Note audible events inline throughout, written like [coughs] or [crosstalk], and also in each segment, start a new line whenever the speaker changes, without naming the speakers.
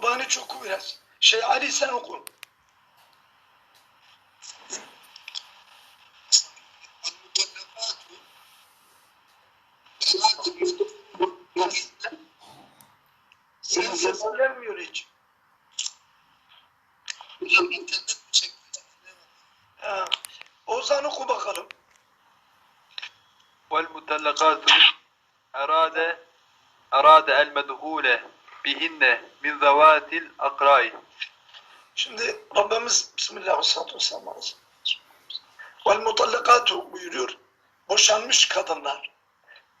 Kur'an'ı çok oku biraz. Şey Ali sen oku. Sen sesin gelmiyor hiç. Hocam internet mi çekti? Ha. Ozan oku bakalım.
Vel mutallakatü erade erade el
medhule bihinne min zavatil akrai. Şimdi Rabbimiz Bismillahirrahmanirrahim. Vel mutallakatu buyuruyor. Boşanmış kadınlar.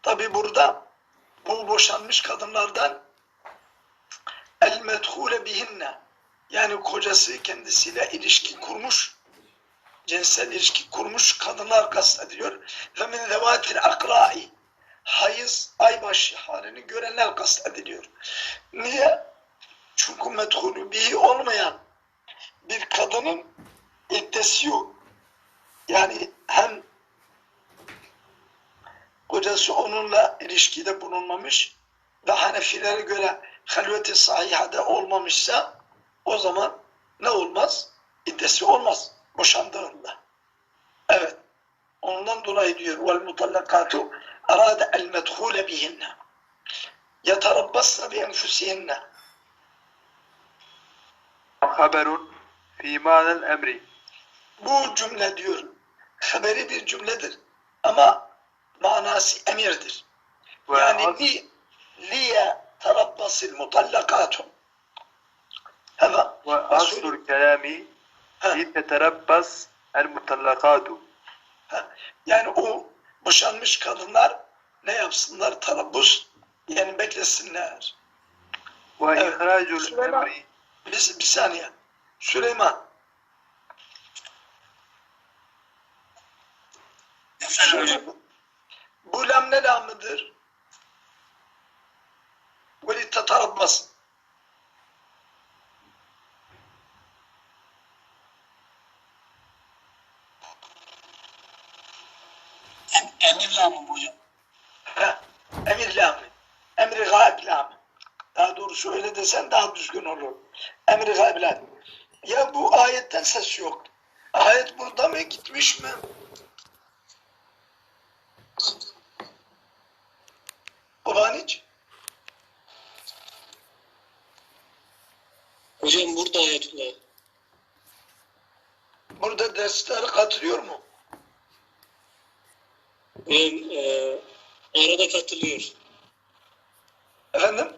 Tabi burada bu boşanmış kadınlardan el medhule bihinne yani kocası kendisiyle ilişki kurmuş cinsel ilişki kurmuş kadınlar kastediyor. Ve min zevatil akrai hayız aybaşı halini görenler kastediliyor. Niye? Çünkü medhulü bihi olmayan bir kadının iddesi yok. Yani hem kocası onunla ilişkide bulunmamış ve Hanefilere göre halveti sahihade olmamışsa o zaman ne olmaz? İddesi olmaz boşandığında. Evet. Ondan dolayı diyor vel mutallakatu arada el medhule bihinne yeterabbasna bi enfusihinne
خبر في معنى الأمر
Bu cümle diyor haberi bir cümledir ama manası emirdir. Yani
وأصل,
li liye terabbasil mutallakatu. Hemen
وأصل الكلام
Ha,
لتتربص المطلقات
ha. Yani o boşanmış kadınlar ne yapsınlar? Tarabbuz yani beklesinler.
Vay
evet.
Süleyman,
biz, bir saniye. Süleyman. Süleyman. Bu lam ne lamıdır? Veli tatarabmasın. Tetarabbas.
Emir lamı bu hocam.
Ha, emir lamı. Emri gaib lamı. Daha doğrusu öyle desen daha düzgün olur. Emri gaib lamı. Ya bu ayetten ses yok. Ayet burada mı gitmiş mi? Kubaniç.
Hocam burada ayetullah.
Burada derslere katılıyor mu?
ve e, arada katılıyor.
Efendim?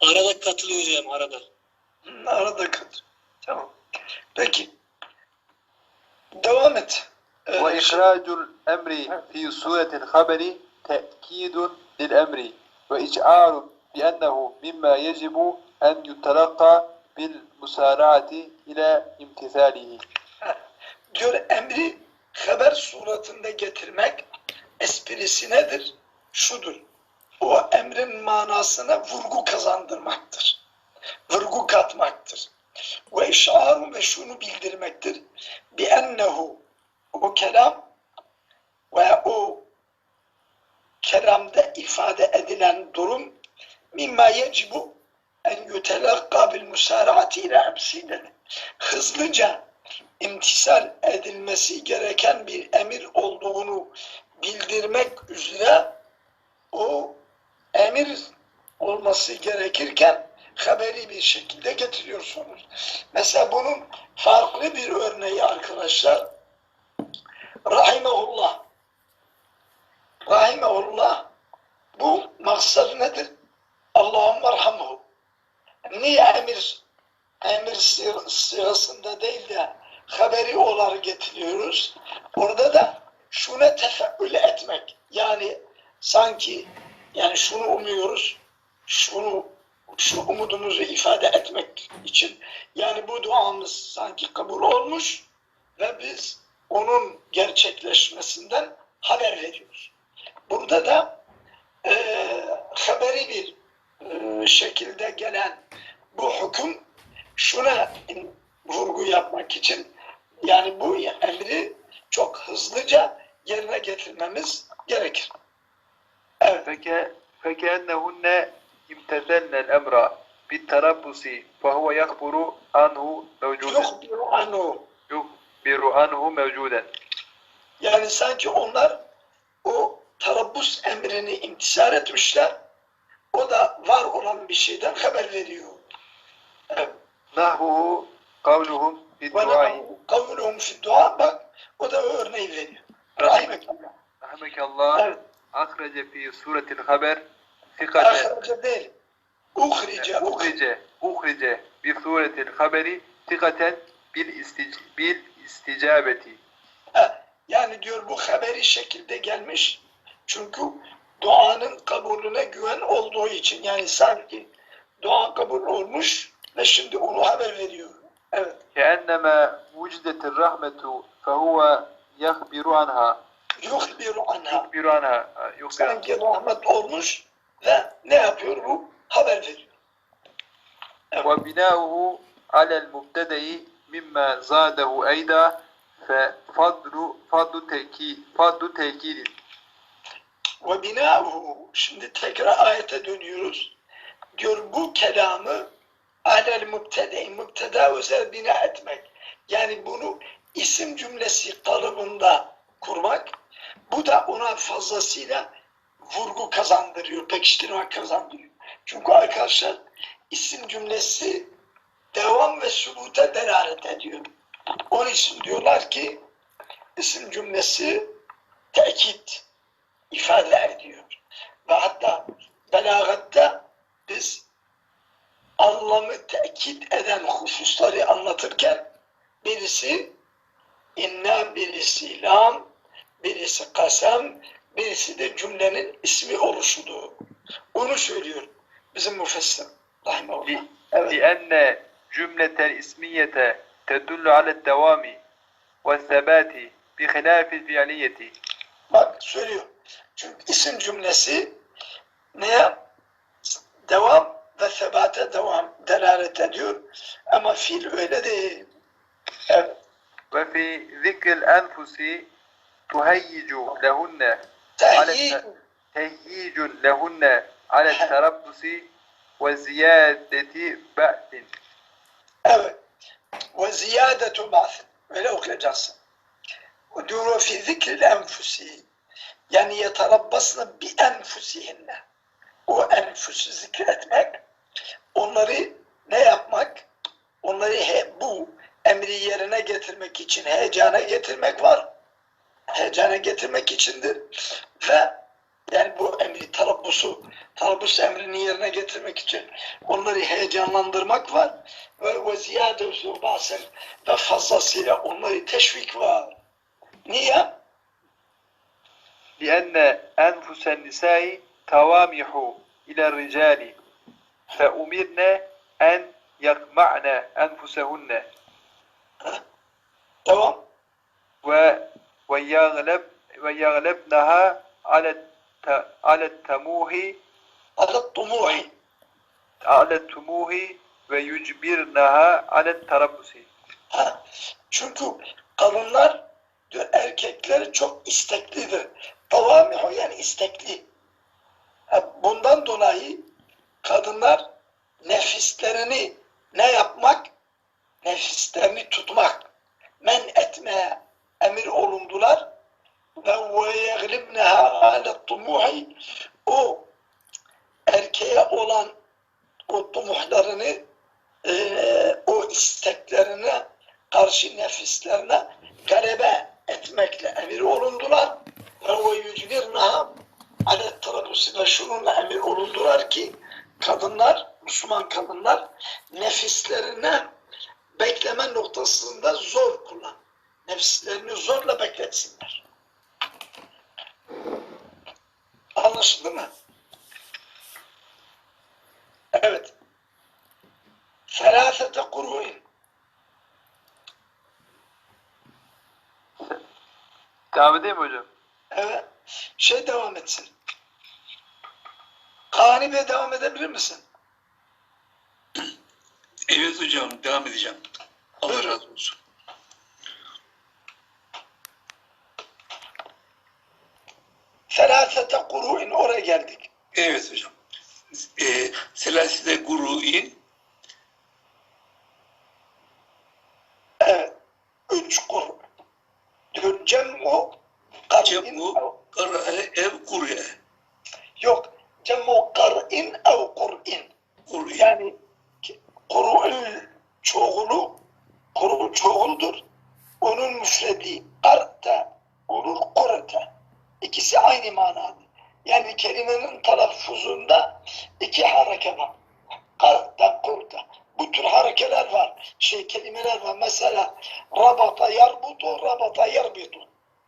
Arada katılıyor hocam arada.
Arada kat. Tamam. Peki. Devam et. Ve
ikracul emri fi suretil haberi te'kidun lil emri ve ic'arun bi ennehu mimma yecibu en yutelakka bil musarati ile imtisalihi.
Diyor emri haber suratında getirmek esprisi nedir? Şudur. O emrin manasına vurgu kazandırmaktır. Vurgu katmaktır. Ve işaru ve şunu bildirmektir. Bi ennehu o kelam ve o kelamda ifade edilen durum mimma yecibu en yutelakka bil musaraati ile emsileri. Hızlıca imtisal edilmesi gereken bir emir olduğunu bildirmek üzere o emir olması gerekirken haberi bir şekilde getiriyorsunuz. Mesela bunun farklı bir örneği arkadaşlar. Rahimehullah. Rahimehullah bu maksadı nedir? Allah'ın merhamuhu. Niye emir emir sı- sırasında değil de haberi olarak getiriyoruz. Orada da şuna tefekkül etmek. Yani sanki yani şunu umuyoruz, şunu şu umudumuzu ifade etmek için. Yani bu duamız sanki kabul olmuş ve biz onun gerçekleşmesinden haber veriyoruz. Burada da eee haberi bir eee, şekilde gelen bu hüküm şuna vurgu yapmak için yani bu emri çok hızlıca yerine getirmemiz gerekir. Evet.
Peki peki ennehunne imtezennel emra bit tarabbusi fe huve
yakburu anhu
mevcuden. Yukbiru anhu. Yukbiru anhu mevcuden.
Yani sanki onlar o tarabbus emrini imtisar etmişler. O da var olan bir şeyden haber veriyor. Evet.
Nahvuhu kavluhum bid duayı.
Kavluhum fid dua bak o da o örneği veriyor.
Rahmekallah. Rahmekallah.
Evet.
Akrece fi suretil haber sikate.
Akrece değil. Uhrice.
Uhrice. Uhrice. Bi suretil haberi sikaten bil, istic bil isticabeti.
Ha, yani diyor bu haberi şekilde gelmiş. Çünkü duanın kabulüne güven olduğu için. Yani sanki dua kabul olmuş ve şimdi onu haber veriyor. Evet.
كأنما وجدت الرحمة فهو يخبر عنها
Yuhbiru anha.
يخبر عنها يخبر
Sanki rahmet olmuş ve ne yapıyor bu? Haber veriyor.
وبناؤه على المبتدأ مما زاده أيضا ففضل فضل تأكيد فضل تأكيد
Ve binâhu. Şimdi tekrar ayete dönüyoruz. Diyor bu kelamı alel mübtede, mübteda özel bina etmek. Yani bunu isim cümlesi kalıbında kurmak. Bu da ona fazlasıyla vurgu kazandırıyor, pekiştirme kazandırıyor. Çünkü arkadaşlar isim cümlesi devam ve sübuta delalet ediyor. Onun için diyorlar ki isim cümlesi tekit ifade ediyor. Ve hatta belagatta biz anlamı tekit eden hususları anlatırken birisi inna, birisi lam, birisi kasem, birisi de cümlenin ismi oluşudur. Onu söylüyor bizim müfessir. Rahimahullah. Evet.
لأن جملة الإسمية تدل على الدوام والثبات بخلاف الفعلية
Bak söylüyor. Çünkü isim cümlesi neye? Devam ve sebate devam delalet ediyor. Ama fiil öyle değil.
Ve fi zikril enfusi tuhayyicu
lehunne
tehyicun lehunne ale terabbusi ve ziyadeti ba'din.
Evet. Ve ziyadetu ba'din. Öyle okuyacaksın. Duru fi zikril enfusi. Yani yetarabbasna bi enfusihinne. O enfüsü zikretmek onları ne yapmak? Onları he, bu emri yerine getirmek için heyecana getirmek var. Heyecana getirmek içindir. Ve yani bu emri tarabbusu, tarabbus emrini yerine getirmek için onları heyecanlandırmak var. Ve ve ziyade bazen ve fazlasıyla onları teşvik var. Niye?
لأن أنفس النساء توامح إلى الرجال fe umirne en yakma'ne
enfusehunne
Tamam. Ve ve yağleb ve yağlebnaha alet
alet tamuhi alet tumuhi
alet tumuhi ve yucbirnaha alet
tarabbusi. Çünkü kadınlar diyor, erkekleri çok isteklidir. Tavamihu yani istekli. Bundan dolayı kadınlar nefislerini ne yapmak? Nefislerini tutmak, men etmeye emir olundular. Ve ve yeglibneha ale tumuhi o erkeğe olan o tumuhlarını eee, o isteklerine karşı nefislerine galebe etmekle emir olundular. Ve o yücbirnaha adet tarabusu ve şununla emir olundular ki kadınlar, Müslüman kadınlar nefislerine bekleme noktasında zor kullan. Nefislerini zorla bekletsinler. Anlaşıldı mı? Evet. Felâfete kuru'in.
Devam edeyim hocam?
Evet. Şey devam etsin. Bey devam edebilir misin?
Evet hocam devam edeceğim. Allah razı olsun.
Felâfete kuru'in oraya geldik.
Evet hocam. E, selaside guru'in
Evet. Üç kuru. Diyor cem'u kar'in
cem'u kara'e ev kur'e.
yok. Cem'u kar'in ev kur'in.
Kur'e.
Yani ki- kuru'un çoğulu kuru çoğuldur. Onun müfredi kar'ta olur kur'ta. İkisi aynı manadır. Yani kelimenin telaffuzunda iki hareke var. Kar'ta kur'ta. Bu tür harekeler var. Şey kelimeler var. Mesela rabata yarbutu, rabata yarbitu.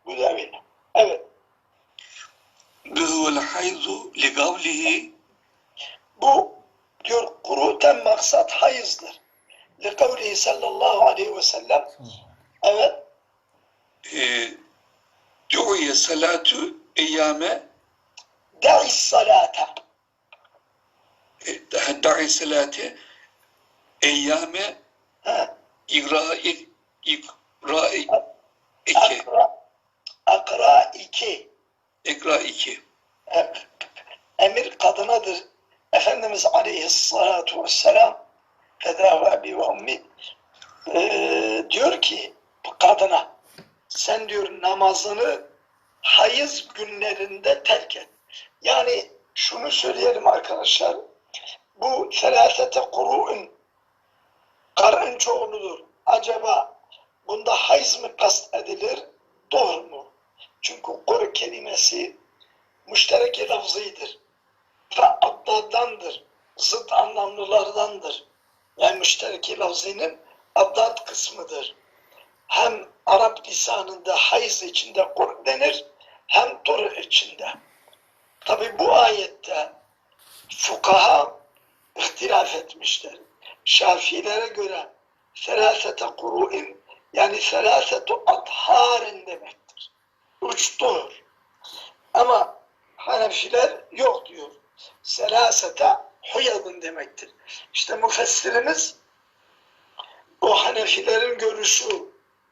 Bu da öyle. Evet.
Ve huvel hayzu li kavlihi
Bu diyor kuruten maksat hayızdır. Likavlihi sallallahu aleyhi ve sellem. Evet.
E, du'ye salatu eyyame.
Da'i salata.
E, da'i salate eyyame igra'i igra'i eke
akra, iki.
Ekra iki.
Emir kadınadır. Efendimiz aleyhissalatu vesselam feda ve abi ve ummi eee, diyor ki kadına sen diyor namazını hayız günlerinde terk et. Yani şunu söyleyelim arkadaşlar. Bu felâfete kuru'un karın çoğuludur. Acaba bunda hayız mı kast edilir? Doğru mu? Çünkü kur kelimesi müşterek lafzıdır. Ve addadandır. Zıt anlamlılardandır. Yani müşterek lafzının addat kısmıdır. Hem Arap lisanında hayız içinde kur denir, hem tur içinde. Tabi bu ayette fukaha ihtilaf etmişler. Şafilere göre selâsete kuru'in yani selâsetu atharin demektir. Üç dur. Ama Hanefiler yok diyor. Selasete huyadın demektir. İşte müfessirimiz o Hanefilerin görüşü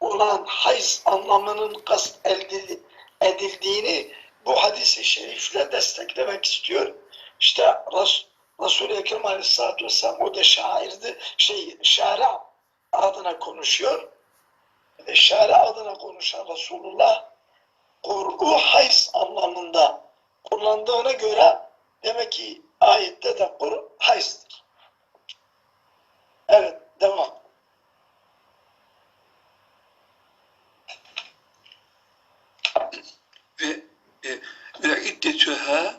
olan hayz anlamının kast edildi- edildiğini bu hadisi şerifle desteklemek istiyor. İşte Res Resul-i Ekrem Aleyhisselatü Vesselam o da şairdi. Şey, şair adına konuşuyor. Ve şair adına konuşan Resulullah Kur'u hayz anlamında kullandığına göre demek ki ayette de kur hayzdır. Evet, devam.
ve e, ve iddetüha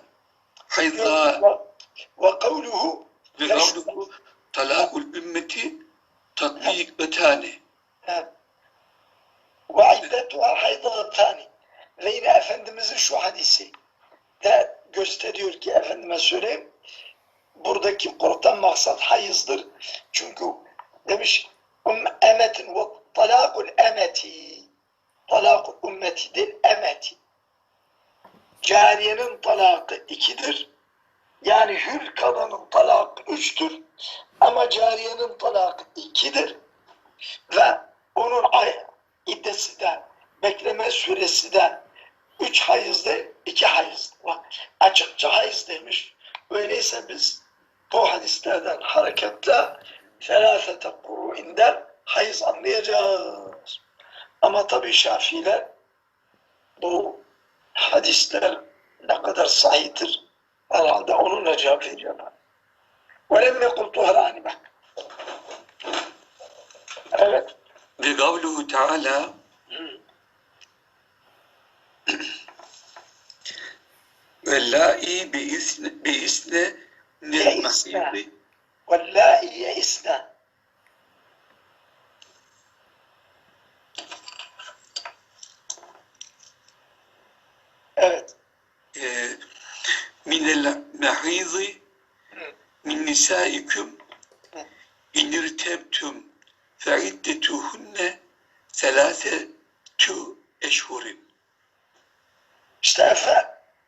hayza
Ve, ve kavluhu
ve kavluhu talakul ümmeti tatbik betani
ve iddetuha haydatani ve yine Efendimizin şu hadisi de gösteriyor ki Efendime söyleyeyim buradaki Kur'an maksat hayızdır. Çünkü demiş emetin ve talakul emeti talakul ümmeti değil emeti cariyenin talakı ikidir. Yani hür kadının talakı üçtür. Ama cariyenin talakı ikidir. Ve onun ay iddesi de bekleme süresi de üç hayız değil, iki hayız. Açıkça hayız demiş. Öyleyse biz bu hadislerden hareketle felâfete kuru'inden hayız anlayacağız. Ama tabii Şafiiler bu hadisler ne kadar sahiptir herhalde onunla cevap veriyorlar. وَلَمْ يَقُلْ طُهْرَانِ bak. Evet.
ve kavluhu teala ve la'i bi isne للمسيح
واللائي يئسن Evet.
Ee, minel mehizi min nisaikum inirtebtum fe iddetuhunne selase tu eşhurin.
İşte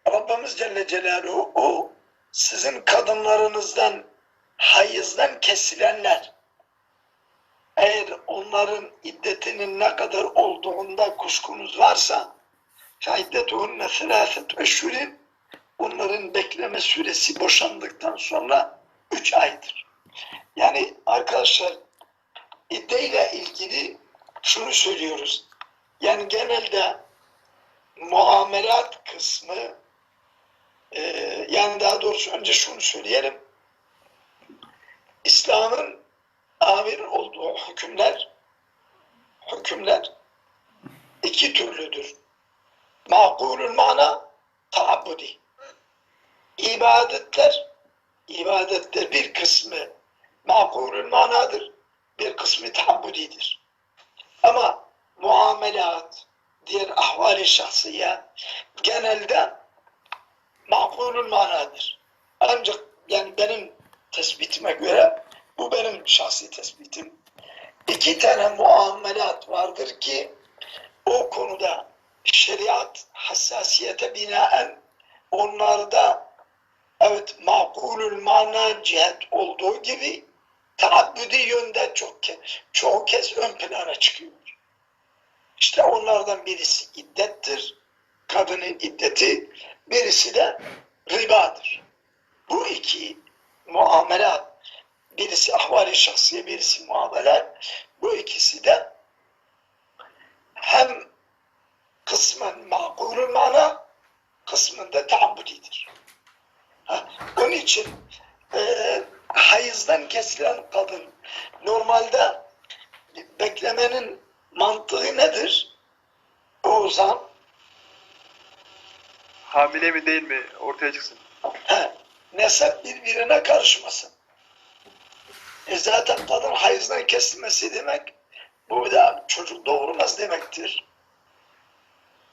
Rabbimiz Celle Celaluhu o sizin kadınlarınızdan hayızdan kesilenler eğer onların iddetinin ne kadar olduğunda kuşkunuz varsa faiddetun neselaset eşhurin onların bekleme süresi boşandıktan sonra üç aydır. Yani arkadaşlar iddeyle ilgili şunu söylüyoruz. Yani genelde muamelat kısmı e, yani daha doğrusu önce şunu söyleyelim. İslam'ın amir olduğu hükümler hükümler iki türlüdür. Makulül mana taabbudi. İbadetler ibadetler bir kısmı makulül manadır, bir kısmı taabbudidir. Ama muamelat, diğer ahvali şahsiye genelde makulül manadır. Ancak yani benim tespitime göre bu benim şahsi tespitim. İki tane muamelat vardır ki o konuda şeriat hassasiyete binaen onlarda evet makulül mana cihet olduğu gibi taabbüdi yönde çok çoğu kez ön plana çıkıyor. İşte onlardan birisi iddettir, kadının iddeti, birisi de ribadır. Bu iki muamelat, birisi ahvali şahsiye, birisi muamelat, bu ikisi de hem kısmen makulü mana, kısmen de taabbudidir. Onun için e, hayızdan kesilen kadın normalde beklemenin mantığı nedir? O zaman
Hamile mi değil mi ortaya çıksın.
he, nesep birbirine karışmasın. E zaten kadın hayızdan kesilmesi demek bu da çocuk doğurmaz demektir.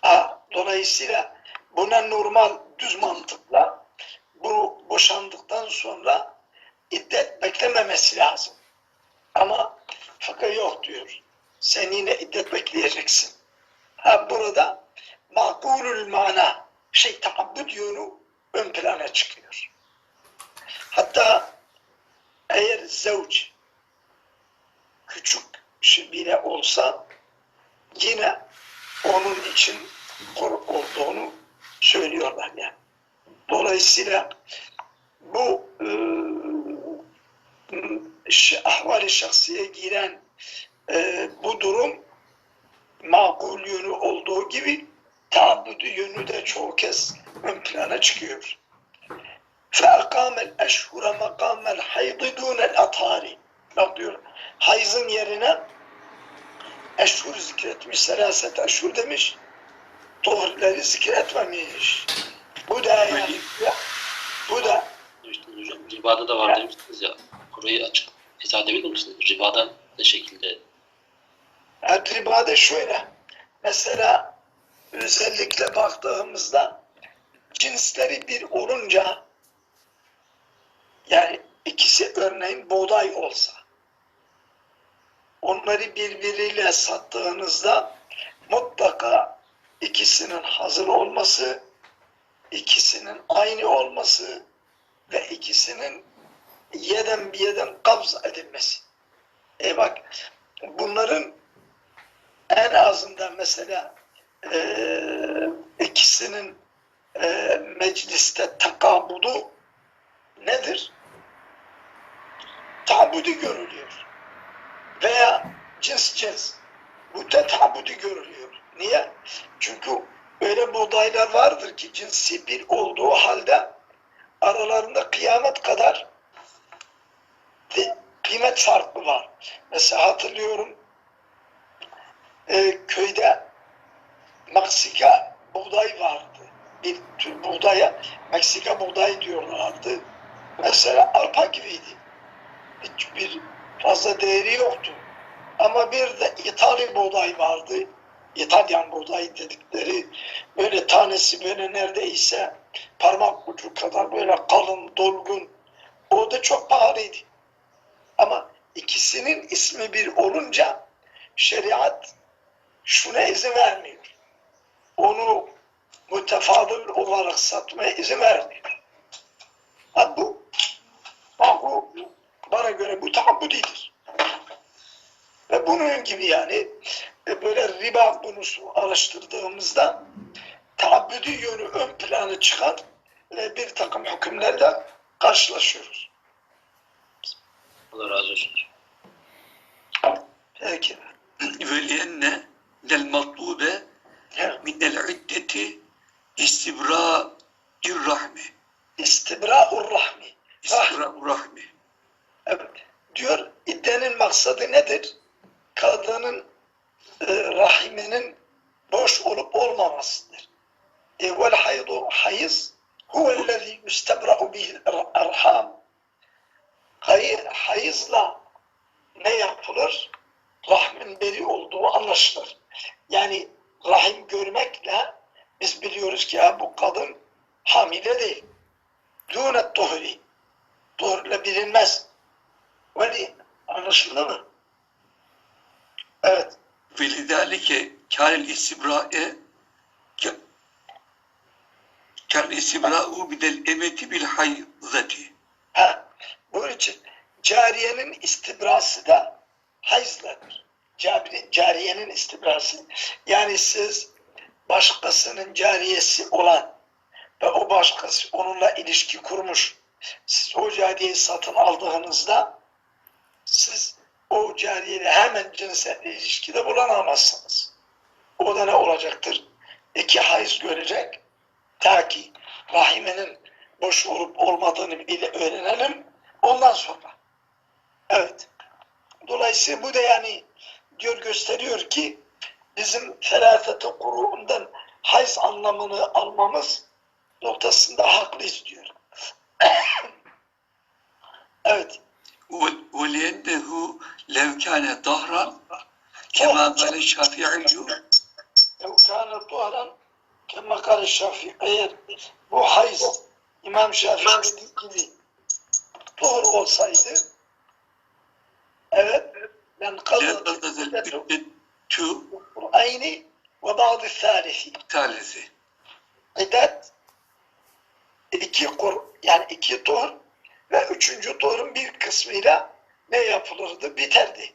Ha, dolayısıyla buna normal düz mantıkla bu boşandıktan sonra iddet beklememesi lazım. Ama fakat yok diyor. Sen yine iddet bekleyeceksin. Ha burada makulül taabbüd yönü ön plana çıkıyor. Hatta eğer zevç küçük bile olsa yine onun için koruk olduğunu söylüyorlar yani. Dolayısıyla bu e, ahvali şahsiye giren e, bu durum makul yönü olduğu gibi taabbüdü yönü de çoğu kez ön plana çıkıyor. فَاَقَامَ الْاَشْهُرَ مَقَامَ الْحَيْضِ دُونَ الْاَطْهَارِ Bak diyor, hayızın yerine eşhur zikretmiş, selaset eşhur demiş, tuhurları zikretmemiş. Bu da yani, bu da
İşte hocam ribada da var demiştiniz ya. Orayı açık izah edebilir misiniz? Ribada ne şekilde?
Yani ribada şöyle. Mesela özellikle baktığımızda cinsleri bir olunca yani ikisi örneğin buğday olsa onları birbiriyle sattığınızda mutlaka ikisinin hazır olması, ikisinin aynı olması ve ikisinin yeden bir yeden kabz edilmesi. E bak bunların en azından mesela eee, ikisinin eee, mecliste takabudu nedir? Tabudi görülüyor. Veya cins cins. Da tabudi görülüyor. Niye? Çünkü öyle buğdaylar vardır ki cinsi bir olduğu halde aralarında kıyamet kadar kıymet farkı var. Mesela hatırlıyorum e, köyde Meksika buğday vardı. Bir tür buğdaya Meksika buğdayı diyorlardı. Mesela arpa gibiydi. Hiçbir fazla değeri yoktu. Ama bir de İtalya buğday vardı. İtalyan buğday dedikleri böyle tanesi böyle neredeyse parmak ucu kadar böyle kalın, dolgun. O da çok pahalıydı. Ama ikisinin ismi bir olunca şeriat şuna izin vermiyor onu mütefadıl olarak satmaya izin vermiyor. Ha, bu, ha, bu bana göre bu tahabbudidir. Ve bunun gibi yani e, böyle riba konusu araştırdığımızda taabbüdü yönü ön plana çıkan e, bir takım hükümlerle karşılaşıyoruz.
Allah razı olsun.
Peki.
Veliyenne
lel
matlube minel iddeti istibra
irrahmi. İstibra urrahmi.
İstibra urrahmi.
Evet. Diyor iddenin maksadı nedir? Kadının e, rahiminin boş olup olmamasıdır. E, vel haydu hayız huvellezî müstebra'u bihil erham. Hayızla ne yapılır? Rahmin beri olduğu anlaşılır. Yani rahim görmekle biz biliyoruz ki ya bu kadın hamile değil. Dûne tuhri. Tuhurla bilinmez. Veli anlaşıldı mı? Evet.
Ve lidalike kâlel istibra'e kel istibra'u bidel emeti bil hayzati.
Ha, bunun için cariyenin istibrası da hayzladır. Cari- Cariyenin istibrası. Yani siz başkasının cariyesi olan ve o başkası onunla ilişki kurmuş. Siz o cariyeyi satın aldığınızda siz o cariyeyle hemen cinsel ilişkide bulunamazsınız. O da ne olacaktır? İki hayız görecek. Ta ki rahiminin boş olup olmadığını bile öğrenelim. Ondan sonra. Evet. Dolayısıyla bu da yani diyor gösteriyor ki bizim felafete kuruğundan hayz anlamını almamız noktasında haklıyız diyor. [coughs] evet.
و- ولأنه لو كان ظهرا كما قال الشافعي
لو كان طهرا كما قال الشافعي eğer bu hayız İmam Şafii dediği gibi tuhur olsaydı evet
men
kazı
tu
Kur'ayni ve bazı salisi.
Salisi.
İddet iki kur yani iki tur ve üçüncü turun bir kısmıyla ne yapılırdı? Biterdi.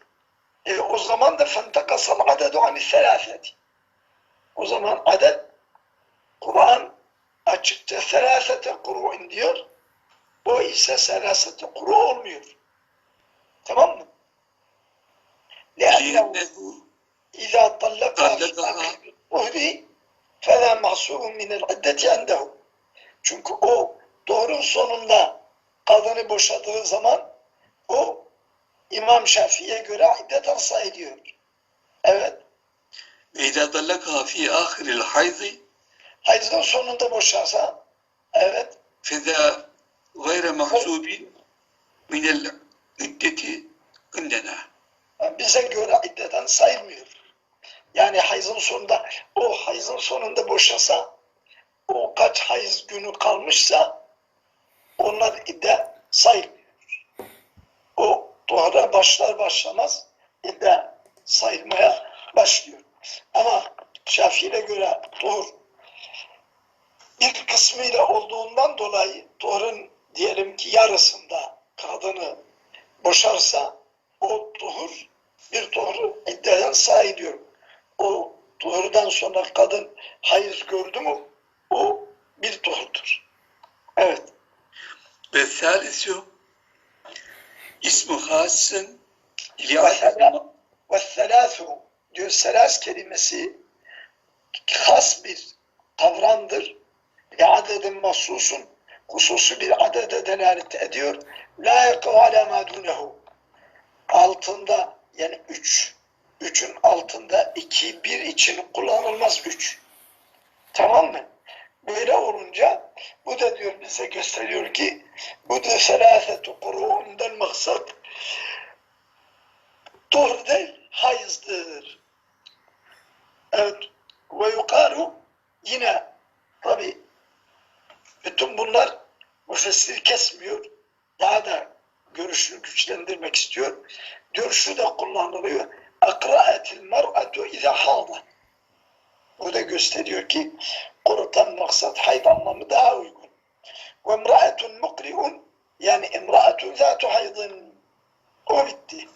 E, o zaman da fentakasal adedu anis selâseti. O zaman adet Kur'an açıkça selasete kuru'un diyor. Bu ise selasete kuru olmuyor. Tamam mı? لأنه
لأنه
إذا طلقها في
طلقها.
آخر الظهر فلا محصور من العدة عنده. Çünkü o doğrun sonunda kadını boşadığı zaman o İmam Şafii'ye göre iddeten sayılıyor. Evet.
وإذا طلقها في آخر الحيض
Hayızın sonunda boşarsa evet
فذا غير محسوب من العدة عندنا
bize göre iddeten sayılmıyor. Yani hayızın sonunda o hayızın sonunda boşasa o kaç hayız günü kalmışsa onlar idde sayılmıyor. O tuhara başlar başlamaz idde sayılmaya başlıyor. Ama Şafii'ne göre tuhur bir kısmıyla olduğundan dolayı tuhurun diyelim ki yarısında kadını boşarsa o tuhur bir tuhuru iddiadan sahi diyorum. O tuhurdan sonra kadın hayız gördü mü o bir tuhurdur. Evet.
Ve salisu ismu
hasin ve selâsu diyor selâs kelimesi has bir kavramdır. Bir adedin mahsusun hususu bir adede delalet ediyor. La yekû alâ mâ Altında yani üç. Üçün altında iki, bir için kullanılmaz üç. Tamam mı? Böyle olunca bu da diyor bize gösteriyor ki bu da selâfetu kuru'undan maksat Tuhur değil, hayızdır. Evet. Ve yukarı yine tabi bütün bunlar müfessir kesmiyor. Daha da görüşünü güçlendirmek istiyor. Diyor şu da kullanılıyor. Akra'etil mer'atu izâ hâda. Bu da gösteriyor ki kurutan maksat hayd anlamı daha uygun. Ve emra'etun mukri'un yani emra'etun zâtu haydın. O bitti.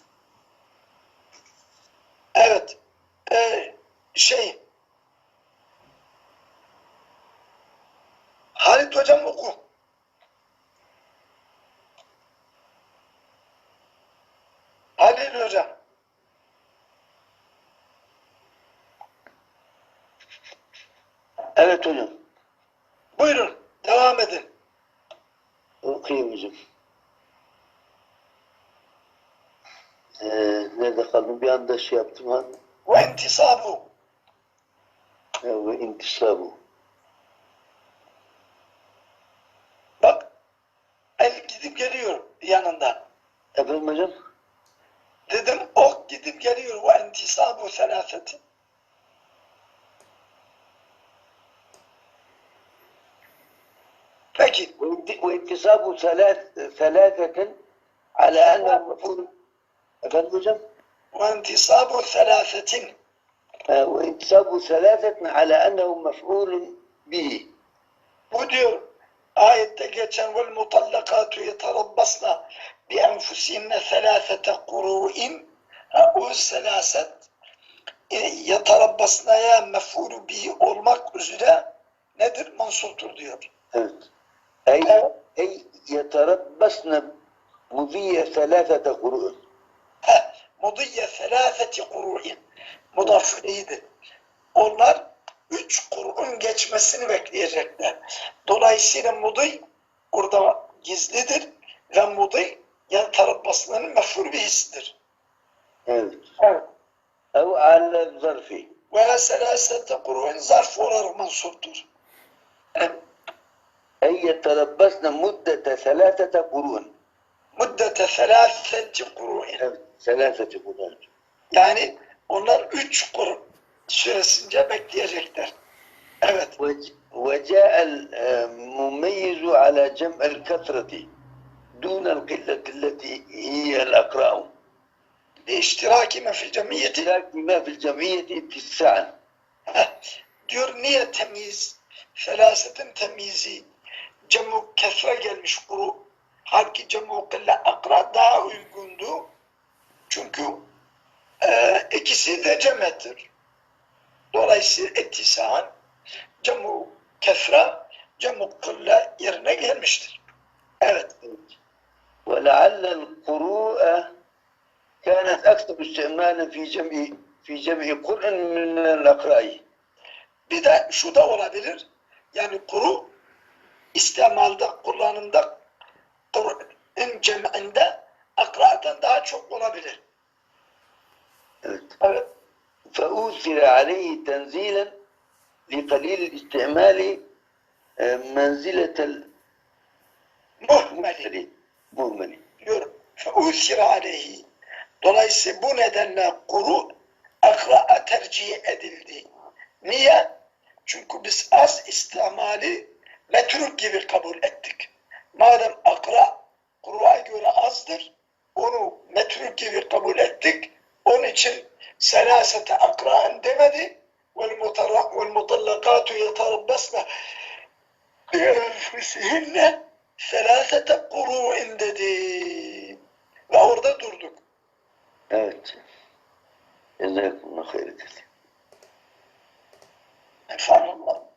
Evet. Ee, şey Halit hocam oku. Halil hocam.
Evet hocam.
Buyurun. Devam edin.
Okuyayım hocam. Ee, nerede kaldım? Bir anda şey yaptım ha.
Ve intisabu.
Ee, Ve intisabu.
Bak. El gidip geliyor yanında.
Efendim hocam?
Dedim ok gidip geliyor. Ve intisabu selafeti. Peki
intisabu selâfetin ala enne mef'ul efendim hocam?
Ve intisabu
selâfetin ve intisabu selâfetin ala ennehu mef'ulun bihi.
Bu diyor ayette geçen vel mutallakatu yeterabbasna bi enfusinne selâfete kuru'in o selaset e, yeterabbasnaya mef'ulü bihi olmak üzere nedir? Mansuptur diyor.
Evet. أي أي يتربصن مضي ثلاثة قروء
Heh, mudiyye selâfeti kuru'in mudaf ileyhidir. Onlar üç kurun geçmesini bekleyecekler. Dolayısıyla mudiy burada gizlidir ve mudiy yani tarabbasının mef'ul bihisidir.
evet
Evet.
أو على الظرف
Ve selasete kuru'un zarf olarak mansuptur. Evet.
أن يتلبسن مدة ثلاثة قرون
Müddete selaseti kurun.
Evet, selaseti kurun.
Yani onlar üç kurun süresince bekleyecekler. Evet.
وجاء المميز على جمع الكثرة دون القلة التي هي
الأقرأ لاشتراكهما في
الجمعية اشتراكهما في الجمعية اتساعا
diyor niye temiz felasetin temizi Cemu kesre gelmiş kuru. Halbuki cemu kılle akra daha uygundu. Çünkü e, ikisi de cem'ettir. Dolayısıyla ettisan cemu kesra cemu kılle yerine gelmiştir. Evet.
ولعل القروء كانت أكثر استعمالا في جمع في جمع قرء من الأقراء
Bir de şu da olabilir. Yani kuru istimalda, kullanımda Kur'an cem'inde akradan daha çok olabilir.
Evet.
Evet.
فأوثر عليه تنزيلا لقليل الاستعمال آه، منزلة
Muhmeli
المهمل مهمل
diyor. فَاُثِرَ aleyhi. Dolayısıyla bu nedenle kuru akra'a tercih edildi. Niye? Çünkü biz az istimali metruk gibi kabul ettik. Madem akra Kur'a göre azdır, onu metruk gibi kabul ettik. Onun için selasete akraen demedi. Vel mutarrak vel mutallakatu yetarabbasne enfusihinne selasete kuru'in dedi. Ve orada durduk.
Evet. Ezekumun hayret dedi.
Efendim Allah.